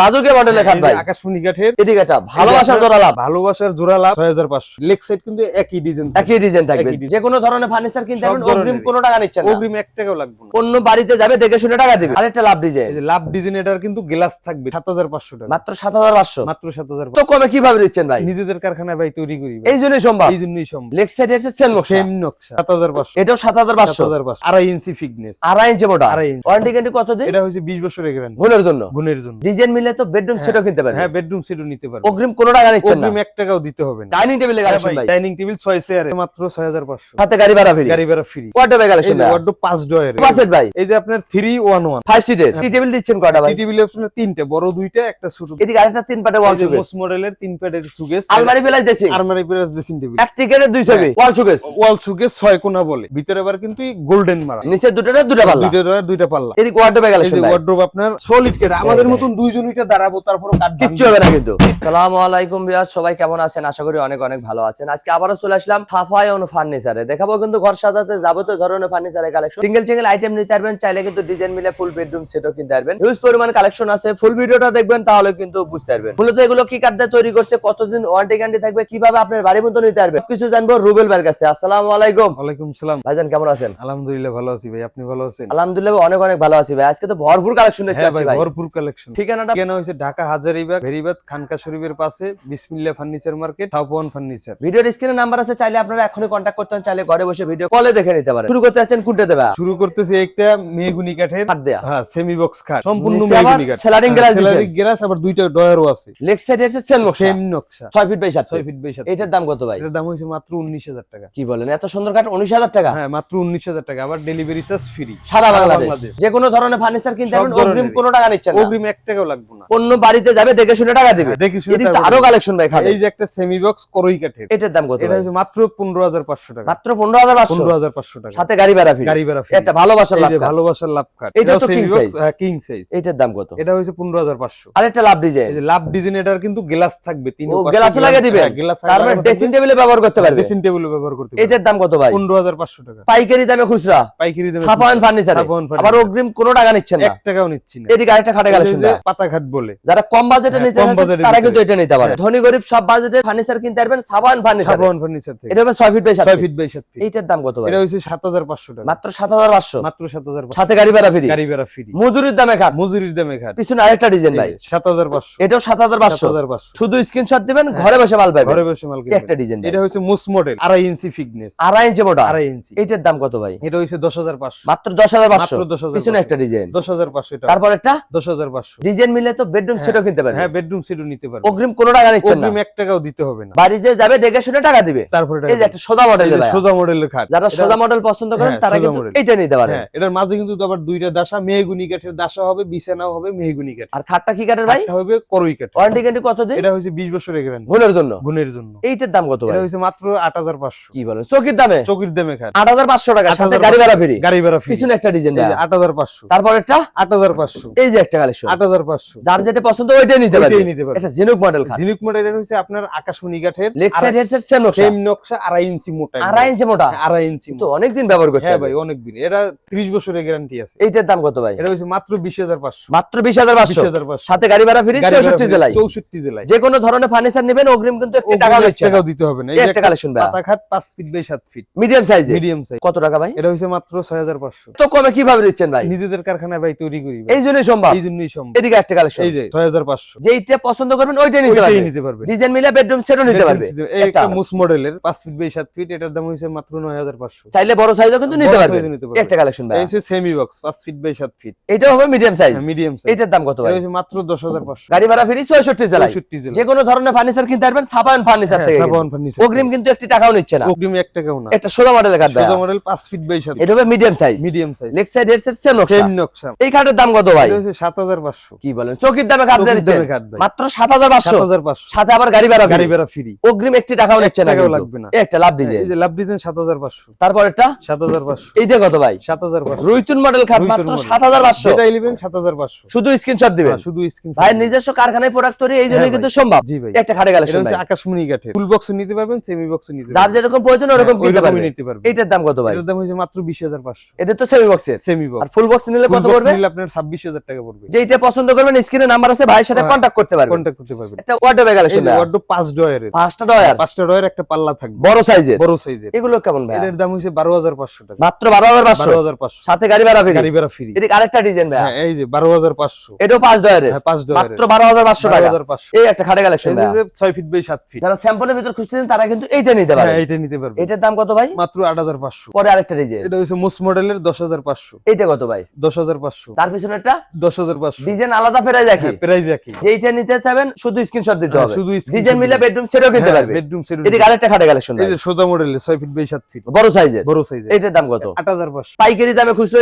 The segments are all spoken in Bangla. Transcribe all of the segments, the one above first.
রাজুকে মডেলের খাট ভাই। আকাশমণি কাঠের এদিকে একটা ভালোবাসার জোড়া লাভ। ভালোবাসার জোড়া লাভ। ছয় হাজার পাঁচশো। লেগ সাইড কিন্তু একই ডিজাইন একই ডিজাইন থাকবে। যে কোনো ধরনের ফার্নিচার কিনতে পারবেন অগ্রিম কোনো টাকা নিচ্ছেন না। অগ্রিম এক টাকাও লাগবে না। অন্য বাড়িতে যাবে দেখে শুনে টাকা দিবে। আরেকটা লাভ ডিজাইন এই লাভ ডিজাইন এটার কিন্তু গ্লাস থাকবে সাত হাজার পাঁচশো টাকা। মাত্র সাত হাজার পাঁচশো। মাত্র সাত হাজার তো কমে কীভাবে দিচ্ছেন ভাই? নিজেদের কারখানায় ভাই তৈরি করি এই জন্যই সম্ভব। এই জন্যই সম্ভব। লেগ সাইড এসে সেল সেম নকশা। সাত হাজার পাঁচশো। এটাও সাত হাজার সাত পাঁচশো হাজার পাঁচশো। আড়াই ইঞ্চি ফিটনেস আড়াই ইঞ্চি মোটা। আড়াই ইঞ্চি। ওয়ারেন্টি গ্যারান্টি কতদিন? এটা হচ্ছে বিশ বছরের গ্যারান্টি গুণের জন্য। গুণের জন্য। ডিজাইন মিলে তো বেডরুম সেটও কিনতে পারবেন হ্যাঁ বেডরুম সেটও নিতে পারবে। অগ্রিম কোনো টাকা নিচ্ছেন না? অগ্রিম এক টাকাও দিতে হবে না। ডাইনিং টেবিলে কালেকশন ভাই ডাইনিং টেবিল ছয় চেয়ারে। মাত্র ছয় হাজার পাঁচশো। সাথে গাড়ি ভাড়া ফ্রি। গাড়ি ভাড়া ফ্রি। এই কালেকশন যে ওয়ার্ড পাঁচ ডয়ের বাসেট ভাই। এই যে আপনার থ্রি ওয়ান ওয়ান ফাইভ সিটের টি টেবিল দিচ্ছেন কয়টা ভাই? টি টেবিল অপশনে তিনটে। বড় দুইটা একটা ছোট এদিকে আরেকটা তিন পাটে ওয়াল মোস্ট মডেলের তিন প্যাডের সুগেস আলমারি প্লাস ড্রেসিং আলমারি প্লাস ড্রেসিং টেবিল এক টিকেটের দুই ছবি ওয়াল চুকেস ওয়াল সুগেস ছয় কোনা বলে। ভিতরে আবার কিন্তু গোল্ডেন মারা। নিচে দুটোতে দুটো পাল্লা। ডয়ার দুইটা পাল্লা। এদিকে ওয়ার্ডরোব এই কালেকশন ভাই ওয়ার্ড্রোব আপনার সলিড কেট আমাদের মতন দুইজন ওইটা দাঁড়াবো তারপর কিচ্ছু হবে না কিন্তু। সালামু আলাইকুম বিয়াস সবাই কেমন আছেন? আশা করি অনেক অনেক ভালো আছেন। আজকে আবারও চলে আসলাম থাফায় অনু ফার্নিচারে। দেখাবো কিন্তু ঘর সাজাতে যাবতীয় ধরনের ফার্নিচারের কালেকশন সিঙ্গেল সিঙ্গেল আইটেম নিতে পারবেন চাইলে কিন্তু ডিজাইন মিলে ফুল বেডরুম সেটও কিনতে পারবেন হিউজ পরিমাণ কালেকশন আছে। ফুল ভিডিওটা দেখবেন তাহলে কিন্তু বুঝতে পারবেন। মূলত এগুলো কি কাঠ দিয়ে তৈরি করছে কতদিন ওয়ারেন্টি গ্যারান্টি থাকবে কীভাবে আপনার বাড়ির মতো নিতে পারবেন কিছু জানব রুবেল ভাইয়ের কাছে। আসসালামু আলাইকুম। ওয়ালাইকুম সালাম। ভাইজান কেমন আছেন? আলহামদুলিল্লাহ ভালো আছি ভাই। আপনি ভালো আছেন? আলহামদুলিল্লাহ অনেক অনেক ভালো আছি ভাই। আজকে তো ভরপুর কালেকশন দেখতে হ্যাঁ পাচ্ছি ভাই ভাই। ভরপুর কালেকশন ঠিকানাটা কেন হয়েছে? ঢাকা হাজারিবাগ ভেরিবাদ খানকা শরীফের পাশে বিসমিল্লাহ ফার্নিচার মার্কেট থাপওয়ান ফার্নিচার। ভিডিওর স্ক্রিনে নাম্বার আছে চাইলে আপনারা এখনই কন্ট্যাক্ট করতে চাইলে ঘরে বসে ভিডিও কলে দেখে নিতে পারেন। শুরু করতে যাচ্ছেন কোনটা দেবা? শুরু করতেছি একটা মেহগুনি কাঠের দেয়া। হ্যাঁ সেমি বক্স খাট সম্পূর্ণ আবার মেহগুনি কাঠ। glass দিছেন। স্যালারি গ্লাস আবার দুইটা ডয়ারও আছে। লেগ সাইড এসে সেল নকশা সেম নকশা। 6 ফিট বাই 7 ছয় ফিট ফিট বাই সাত এটার দাম কত ভাই? এটার দাম হয়েছে মাত্র উনিশ হাজার টাকা। কি বলেন এত সুন্দর কাঠ 19000 টাকা? হ্যাঁ মাত্র উনিশ হাজার টাকা আবার ডেলিভারি চার্জ ফ্রি সারা বাংলাদেশ। যে কোনো ধরনের ফার্নিচার কিনতে পারবেন অগ্রিম। কোনো টাকা নিচ্ছেন না। অগ্রিম এক টাকাও লাগবে অন্য বাড়িতে যাবে দেখে শুনে টাকা দিবে। হ্যাঁ, শুনে এদিকে তো তারপরে আরও কালেকশন ভাই এই যে একটা সেমি বক্স করই কাঠের। এটার দাম কত এটা মাত্র পনেরো হাজার পাঁচশো টাকা। মাত্র 15500 পনেরো হাজার পাঁচশো টাকা। সাথে গাড়ি ভাড়া ফ্রি গাড়ি ভাড়া free। একটা ভালোবাসার লাভ ভালোবাসার লাভ কাঠ। এটা তো king size। কিং সাইজ এটার দাম কত? এটা হচ্ছে পনেরো হাজার পাঁচশো। লাভ ডিজাইন এই লাভ ডিজাইন এটার কিন্তু গ্লাস থাকবে তিন ও গ্লাসও লাগিয়ে দিবেন? গ্লাস তার মানে ড্রেসিং টেবিলে ব্যবহার করতে পারবে। ড্রেসিং টেবিল ব্যবহার করতে এটার দাম কত ভাই? পনেরো হাজার পাঁচশো টাকা। পাইকারি দামে খুচরা? পাইকারি দামে সাফান ফার্নিচার আবার অগ্রিম কোনো টাকা নিচ্ছেন না। এক টাকাও নিচ্ছি না। এদিকে আরেকটা খাটে কালেকশন পাতা ঘাট বলে। যারা কম বাজেটে হ্যাঁ, নিতে তারা কিন্তু এটা নিতে পারে। ধনী গরিব সব বাজেটের ফার্নিচার কিনতে পারবেন সাবান ফার্নিচার সাবান ফার্নিচার থেকে এটা হবে 6 ফিট বাই 7 ফিট বাই সাত ফিট এইটার দাম কত ভাই? এটা হাজার পাঁচশো টাকা। মাত্র 7500 মাত্র সাত হাজার সাথে গাড়ি ভাড়া ফ্রি গাড়ি ভাড়া ফ্রি মজুরির দামে খাট। মজুরির দামে ঘাট পিছনে আরেকটা ডিজাইন ভাই। সাত হাজার পাঁচশো। এটাও 7500 সাত হাজার পাঁচশো। শুধু স্ক্রিনশট দিবেন ঘরে বসে মাল পাবেন। ঘরে বসে মাল কিনবেন। একটা ডিজাইন এটা হচ্ছে মুস মডেল আড়াই ইঞ্চি ফিটনেস আড়াই ইঞ্চি মোটা। আড়াই ইঞ্চি। এইটার দাম কত ভাই? এটা হাজার পাঁচশো। মাত্র 10500 মাত্র 10,500 পিছনে একটা ডিজাইন দশ হাজার পাঁচশো এটা। তারপর একটা? দশ হাজার পাঁচশো। ডিজাইন মিলে তো বেডরুম সেটও কিনতে পারবেন হ্যাঁ বেডরুম সেটও নিতে পারবে। অগ্রিম কোনো টাকা নিচ্ছেন না। অগ্রিম এক টাকাও দিতে হবে না। বাড়িতে যাবে দেখে শুনে টাকা দিবে। তারপরে এই যে একটা সোজা মডেলের সোজা মডেলের খাট। যারা এটা- সোজা মডেল পছন্দ করেন হ্যাঁ, তারা কিন্তু। এইটা নিতে পারেন হ্যাঁ এটার মাঝে কিন্তু আবার দুইটা দাসা মেহগুনি কাঠের দাসা হবে বিছানাও হবে মেহগুনি কাঠ। আর খাটটা কি কাঠের ভাই? এটা হবে করই কাঠ ওয়ারেন্টি গ্যারান্টি কতদিন? এটা হচ্ছে বিশ বছরের গ্যারান্টি গুণের জন্য। গুণের জন্য। এইটার দাম কত ভাই? এটা হচ্ছে মাত্র আট হাজার পাঁচশো। কি বলেন? চকির দামে? চকির দামে খাট। আট হাজার পাঁচশো টাকা সাথে গাড়ি ভাড়া ফ্রি। গাড়ি ভাড়া ফ্রি। পিছনে একটা ডিজাইন আট হাজার পাঁচশো। তারপর একটা? আট হাজার পাঁচশো। এই যে একটা কালেকশন আট হাজার পাঁচশো। যার যেটা পছন্দ ওইটাই নিতে পারবে। নিতে পারবে। এটা জিনুক মডেল খাট। ঝিনুক মডেলের হচ্ছে আপনার আকাশমণি কাঠের leg side headset same same নকশা। আড়াই ইঞ্চি মোটা আড়াই ইঞ্চি মোটা? আড়াই ইঞ্চি তো মোটা। অনেকদিন ব্যবহার করতে হ্যাঁ ভাই অনেক দিন এটা ত্রিশ বছরের গ্যারান্টি আছে। এইটার দাম কত ভাই? এটা হচ্ছে মাত্র বিশ হাজার পাঁচশো। মাত্র বিশ হাজার বিশ পাঁচশো হাজার পাঁচশো। সাথে গাড়ি ভাড়া ফ্রি গাড়ি ভাড়া চৌষট্টি free, জেলায়। চৌষট্টি জেলায়। যে কোনো ধরনের ফার্নিচার নেবেন অগ্রিম কিন্তু একটি টাকা এক টাকাও দিতে হবে না। এই একটা কালেকশন ভাই পাতা খাট পাঁচ ফিট বাই সাত ফিট মিডিয়াম সাইজে মিডিয়াম সাইজ কত টাকা ভাই? এটা হচ্ছে মাত্র ছয় হাজার পাঁচশো। তো কমে কীভাবে দিচ্ছেন ভাই? নিজেদের কারখানায় ভাই তৈরি করি ভাই। এই জন্যই সম্ভব। এই জন্যই সম্ভব। এদিকে একটা কালেকশন এই যে ছয় হাজার পাঁচশো। যেইটা পছন্দ করবেন ওইটাই নিতে পারবেন নিতে পারবে। ডিজাইন মিলে বেডরুম সেটও নিতে পারবে। একটা। একটা মুস মডেলের পাঁচ ফিট বাই সাত ফিট এটার দাম হচ্ছে মাত্র নয় হাজার পাঁচশো। চাইলে বড় সাইজও কিন্তু নিতে পারবে। size ও নিতে পারবে। একটা কালেকশন ভাই এই সেমি বক্স পাঁচ ফিট বাই সাত ফিট এটাও হবে মিডিয়াম সাইজ মিডিয়াম সাইজ এটার দাম কত ভাই? হচ্ছে মাত্র দশ হাজার পাঁচশো। গাড়ি ভাড়া ফ্রি ছয়ষট্টি জেলায়। যে কোনো ধরনের ফার্নিচার কিনতে পারবেন সাবান ফার্নিচার হ্যাঁ, থেকে সাবান ফার্নিচার অগ্রিম কিন্তু একটি টাকাও নিচ্ছে না। অগ্রিম এক টাকাও না। একটা সোজা মডেলের সোজা মডেল পাঁচ ফিট বাই এটা হবে medium size medium size leg side headset same same নকশা এই খাটের দাম কত ভাই? এটা হাজার পাঁচশো। কি বলেন? চকির দামে দিচ্ছেন। মাত্র সাত হাজার সাত পাঁচশো হাজার পাঁচশো। সাথে আবার গাড়ি ভাড়া গাড়ি ভাড়া ফ্রি। অগ্রিম একটি টাকাও নিচ্ছে না টাকাও লাগবে না। একটা লাভ ডিজাইন। এই যে লাভ ডিজাইন সাত হাজার পাঁচশো। তারপর একটা সাত হাজার পাঁচশো। এইটা কত ভাই? সাত হাজার পাঁচশো। রুইতুন মডেল খাট মাত্র model। সাত হাজার পাঁচশো। যেটা ইলেভেন সাত হাজার পাঁচশো। শুধু স্ক্রিনশট দিবেন। হ্যাঁ, শুধু স্ক্রিন ভাই নিজস্ব কারখানায় প্রোডাক্ট তৈরি হ্যাঁ কিন্তু সম্ভব। জি ভাই। একটা খাটে এটা কালেকশন আকাশমণি কাঠের। ফুল বক্স নিতে পারবেন সেমি বক্স নিতে যার যেরকম প্রয়োজন ওরকম হ্যাঁ, কিনতে নিতে পারবেন। এইটার দাম কত ভাই? এটার দাম হচ্ছে মাত্র বিশ হাজার পাঁচশো। এটা তো সেমি বক্সের সেমি আর ফুল বক্স নিলে ফুল কত বক্স পড়বে? নিলে আপনার ছাব্বিশ হাজার টাকা পড়বে। যেইটা পছন্দ করবেন স্ক্রিনে নাম্বার আছে ভাইয়ের সাথে কন্টাক্ট করতে পারবেন। কন্টাক্ট করতে পারবেন। এটা ওয়ার্ডরোবে কালেকশন ভাই ওয়ার্ডরোব পাঁচ ডয়ারের পাঁচটা ডয়ার পাঁচটা ডয়ার একটা পাল্লা থাকবে। বড় সাইজের বড় সাইজের এগুলো কেমন ভাই এর দাম হইছে 12500 টাকা। মাত্র 12500 12500 সাথে গাড়ি ভাড়া ফ্রি? গাড়ি ভাড়া ফ্রি। এটা আরেকটা ডিজাইন ভাই হ্যাঁ এই যে 12500 এটাও পাঁচ ডয়ারের হ্যাঁ পাঁচ ডয়ারের মাত্র 12500 টাকা। 12500 এই একটা খাটে কালেকশন যে 6 ফিট বাই 7 ফিট যারা স্যাম্পলের ভিতর খুঁজতেছেন তারা কিন্তু এইটা নিতে পারবে হ্যাঁ এইটা নিতে পারবে এটার দাম কত ভাই? মাত্র 8500 পরে আরেকটা ডিজাইন এটা হইছে মোস মডেলের 10500 এটা কত ভাই? 10500 তার পিছনে একটা 10500 ডিজাইন আলাদা ফের প্রাইস একই। হ্যাঁ, প্রাইস একই। যেইটা নিতে চাবেন শুধু স্ক্রিনশট হ্যাঁ, দিতে হবে। শুধু ডিজাইন বেডরুম সেটও কিনতে পারবে। বেডরুম সেট এটা আরেকটা খাটে কালেকশন এই যে সোজা 6 ফিট বাই 7 ফিট বড় সাইজের বড় সাইজের এটার দাম কত? 8500 পাইকারি দামে খুচরা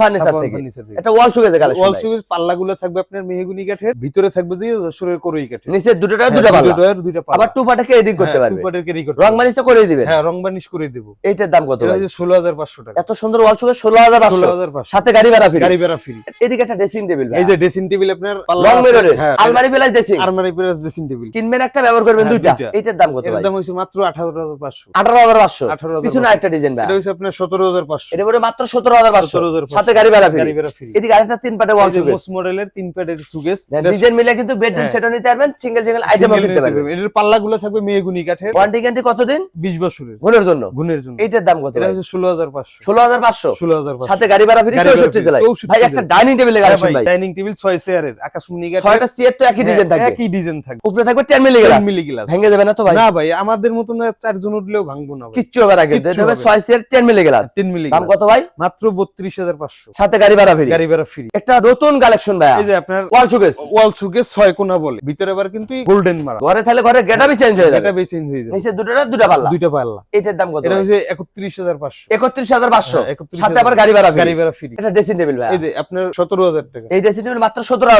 ফার্নিচার থেকে। এটা ওয়াল কালেকশন ওয়াল পাল্লাগুলো থাকবে আপনার মেহগুনি কাঠের। ভিতরে থাকবে যে করই কাঠের। নিচে দুটোটা হ্যাঁ, দুটো পাল্লা। দুটো পাল্লা। আবার এডিট করতে পারবে। এডিট করতে রং বানিশ তো করে দিবেন। হ্যাঁ রং বানিশ করে দেব। এটার দাম কত এটা 16500 টাকা। এত সুন্দর ওয়াল শোকেজ 16500 সাথে গাড়ি ভাড়া ফ্রি। গাড়ি ভাড়া ফ্রি। এদিকে একটা ড্রেসিং টেবিল এই যে ড্রেসিং টেবিল আপনার নিতে পারবেন সিঙ্গেল সিঙ্গেল কাঠের। কতদিন? 20 বছরের। গুনের জন্য। গুনের জন্য। দাম কত ষোলো হাজার পাঁচ ষোলো হাজার পাঁচশো। ষোলো হাজার সাথে গাড়ি ভাড়া ফিরি একটা ডাইনিং ডাইনিং টেবিল ছয় চেয়ার মিনিগারের আকাশমণি ছয়টা চেয়ার তো একই ডিজাইন থাকবে। একই ডিজাইন থাকবে। উপরে থাকবে 10 মিলি গ্লাস 10 মিলি গ্লাস ভেঙে যাবে না তো ভাই? না ভাই আমাদের মত না চারজন উঠলেও ভাঙবো না কিচ্ছু হবে আগে ছয় চেয়ার 10 মিলি গ্লাস মিলি দাম কত ভাই? মাত্র 32500 সাথে গাড়ি ভাড়া ফ্রি গাড়ি ভাড়া ফ্রি একটা নতুন কালেকশন ভাই এই যে আপনার ওয়াল শোকেস ওয়াল শোকেস ছয় কোণা বলে। ভিতরে আবার কিন্তু গোল্ডেন মারা। ঘরে তাহলে ঘরে গেটাবি চেঞ্জ হয়ে যাবে। গেটাবি চেঞ্জ হয়ে যাবে। নিচে দুটো পাল্লা। দুটো পাল্লা। এটার দাম কত এটা হচ্ছে 31500 31500 হ্যাঁ, সাথে আবার গাড়ি ভাড়া গাড়ি ভাড়া ফ্রি এটা টেবিল ভাই এই যে আপনার 17000 টাকা। এই টেবিল মাত্র 17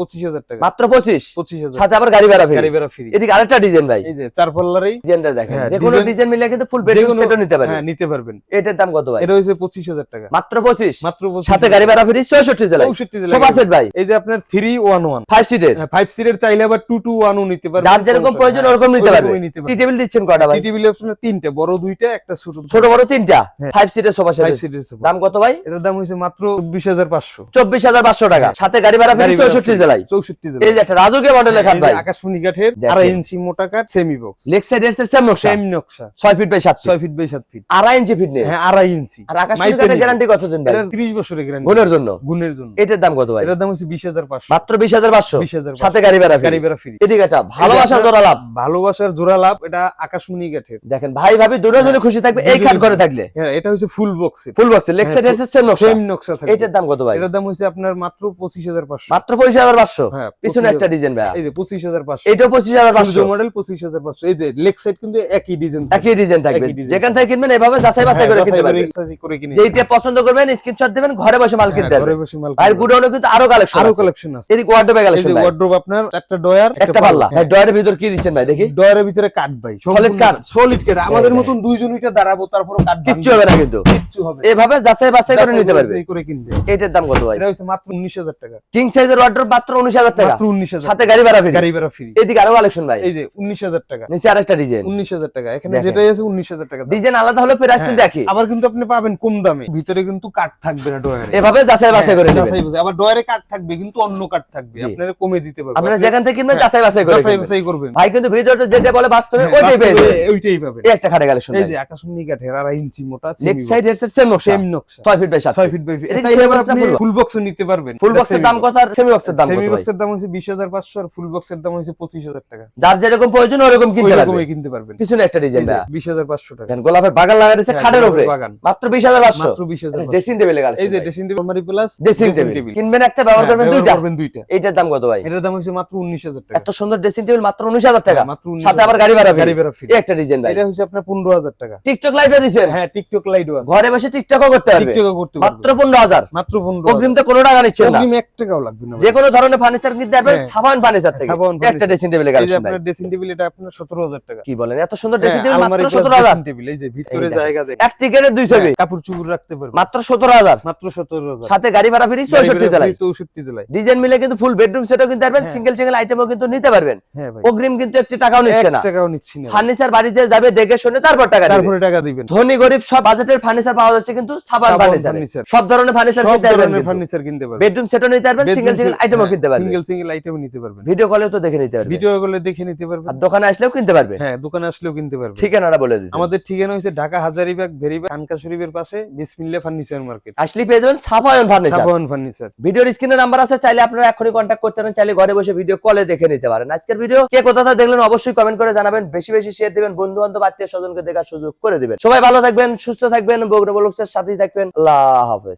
17000 টাকা। মাত্র আরেকটা ডিজাইন চার দেখেন। ডিজাইন কিন্তু ফুল নিতে নিতে পারবেন। এটার দাম কত এটা হচ্ছে 25000 টাকা। মাত্র 25 মাত্র সাথে গাড়ি ভাড়া ফ্রি ছয়ষট্টি সোফা মডেল লেখান ভাই। আকাশমণি ইঞ্চি মোটা সেমি বক্স সাইড এর নকশা? Same feet by 7 6 feet by 7 feet 2.5 inch fitness হ্যাঁ 2.5 ইঞ্চি। আর আকাশমণি গ্যারান্টি কতদিন ভাই? বছরের গ্যারান্টি গুণের জন্য। গুণের জন্য। এটার দাম কত ভাই? এটার দাম হচ্ছে বিশ হাজার পাঁচশো। মাত্র বিশ হাজার পাঁচশো? সাথে গাড়ি গাড়ি ফ্রি। ভালোবাসার জোড়া লাভ। ভালোবাসার জোড়া লাভ এটা আকাশমণি কাঠের দেখেন ভাই ভাবি খুশি থাকবে এই খাট করে থাকলে। হ্যাঁ, এটা হচ্ছে full box full box same নকশা। সেম নকশা থাকে এটার দাম কত ভাই? এটার দাম হচ্ছে আপনার মাত্র 25500 মাত্র 25500 হ্যাঁ পিছনে একটা ডিজাইন ভাই এই যে 25500 এটা 25500 মডেল 25500 এই যে কিন্তু একই ডিজাইন একই ডিজাইন থাকবে। যেখান থেকে কিনবেন এভাবে হ্যাঁ, যাচাই বাছাই করে কিনতে পারবেন। যেটা পছন্দ করবেন স্ক্রিনশট দেবেন ঘরে বসে মাল হ্যাঁ, কিনতে ঘরে বসে মাল গুডাউনে কিন্তু আরও কালেকশন আরও কালেকশন আছে। কালেকশন ওয়ার্ডরোব আপনার একটা ডয়ার একটা পাল্লা। হ্যাঁ, ডয়ারের ভিতর কি দিচ্ছেন ভাই দেখি। ডয়ারের ভিতরে কাট ভাই সলিড কাট সলিড কাট আমাদের হ্যাঁ। মতন দুইজন এটা দাঁড়াবো কাট কিচ্ছু হবে না কিন্তু। কিচ্ছু হবে এভাবে যাচাই বাছাই করে নিতে পারবে। এই করে কিনবে। এটার দাম কত ভাই? এটা হচ্ছে মাত্র 19000 টাকা। কিং সাইজের ওয়ার্ডরোব মাত্র 19000 টাকা। মাত্র 19000 সাথে গাড়ি ভাড়া ফ্রি গাড়ি ভাড়া ফ্রি এদিকে আরও কালেকশন ভাই। এই যে 19000 টাকা। নিচে আরেকটা ডিজাইন 19000 টাকা। এখানে যেটাই আছে 19000 টাকা ডিজাইন আলাদা হলে প্রাইস হ্যাঁ। কিন্তু একই। আবার কিন্তু আপনি পাবেন কম দামে। ভিতরে কিন্তু কাট থাকবে না ডয়ারে এভাবে যাচাই বাছাই করে যাচাই বাছাই আবার ডয়ারে থাকবে কিন্তু অন্য থাকবে আপনারা কমে দিতে পারবেন। আপনারা যেখান থেকে কিনবেন হ্যাঁ, যাচাই বাছাই করবেন যাচাই বাছাই করবেন। ভাই কিন্তু যেটা বলে বাস্তবে হ্যাঁ, ওইটাই পাবে ওইটাই পাবে এই একটা খাটে এই যে ইঞ্চি মোটা লেগ সাইড এর সেম নকশা। সেম নকশা। 6 ফিট বাই 7 6 ফিট বাই আপনি ফুল বক্সও নিতে পারবেন। ফুল বক্সের দাম কত আর সেমি বক্সের দাম কত সেমি বক্সের দাম হচ্ছে 20500 আর ফুল বক্সের দাম হচ্ছে 25000 টাকা। যার যেরকম প্রয়োজন ওরকম কিনতে পারবেন। ওরকমই কিনতে পারবেন। পিছনে একটা ডিজাইন 20500 টাকা। বাগান লাগাইছে হ্যাঁ, খাটের উপরে। বাগান। মাত্র 20500 মাত্র 20500 ড্রেসিং গেল এই যে ড্রেসিং প্লাস কিনবেন একটা ব্যবহার হ্যাঁ, করবেন দুইটা। দুইটা। দাম কত ভাই? এটার দাম হচ্ছে মাত্র 19000 টাকা। এত সুন্দর ড্রেসিং টেবিল মাত্র 19000 টাকা? হ্যাঁ, সাথে আবার গাড়ি গাড়ি একটা ডিজাইন ভাই। এটা হচ্ছে আপনার 15000 টাকা। টিকটক হ্যাঁ টিকটক আছে। ঘরে বসে টিকটকও করতে পারবে। টিকটকও করতে মাত্র অগ্রিম তো কোনো টাকা না। অগ্রিম টাকাও লাগবে না যে কোনো ধরনের ফার্নিচার কিনতে পারবেন হ্যাঁ। সাবান ফার্নিচার থেকে। একটা ড্রেসিং টেবিল আপনার ড্রেসিং টেবিল এটা আপনার 17000 টাকা। কি বলেন এত সুন্দর ড্রেসিং টেবিল মাত্র 17000 টেবিল এই যে ভিতরে জায়গা দেয় এক টিকেটে দুই ছবি কাপড় চুপুর রাখতে পারবে মাত্র 17000 মাত্র 17000 সাথে গাড়ি ভাড়া ফ্রি ফ্রি চৌষট্টি জেলায়। চৌষট্টি জেলায়। ডিজাইন মিলে কিন্তু ফুল বেডরুম সেটও কিনতে পারবেন হ্যাঁ। সিঙ্গেল সিঙ্গেল আইটেমও কিন্তু নিতে পারবেন। হ্যাঁ অগ্রিম কিন্তু একটি টাকাও নিচ্ছে না। টাকাও নিচ্ছি না। ফার্নিচার বাড়িতে যাবে দেখে শুনে তারপর টাকা দিবে তারপরে টাকা দিবেন। ধনী গরিব সব বাজেটের ফার্নিচার পাওয়া যাচ্ছে কিন্তু সাবান সাবান ফার্নিচার ফার্নিচার। সব ধরনের ফার্নিচার কিনতে পারবেন ফার্নিচার কিনতে। পারবেন। বেডরুম সেটও নিতে পারবেন সিঙ্গেল সিঙ্গেল আইটেমও কিনতে পারবেন। সিঙ্গেল সিঙ্গেল আইটেম নিতে পারবেন। ভিডিও কলেও তো দেখে নিতে পারবেন। ভিডিও গুলো দেখে নিতে পারবেন। আর দোকানে আসলেও কিনতে পারবে হ্যাঁ দোকানে আসলেও কিনতে পারবেন। ঠিকানাটা বলে আমাদের ঠিকানা হচ্ছে ঢাকা হাজারিবাগ ভেরিবাগ শরীফের পাশে বিসমিল্লা ফার্নিচার মার্কেট আসলে পেয়ে যাবেন সাফায়ন ফার্নিচার সাবান ফার্নিচার ভিডিওর স্ক্রিনে নাম্বার আছে, চাইলে আপনারা এখনই কন্ট্যাক্ট করতে পারেন, চাইলে ঘরে বসে ভিডিও কলে দেখে নিতে পারেন। আজকের ভিডিও কে কোথা দেখলেন অবশ্যই কমেন্ট করে জানাবেন, বেশি বেশি শেয়ার দিবেন বন্ধু বান্ধব আত্মীয় স্বজনকে দেখার সুযোগ করে দিবেন। সবাই ভালো থাকবেন, সুস্থ থাকবেন, বগুড়া সাথেই থাকবেন। আল্লাহ হাফেজ।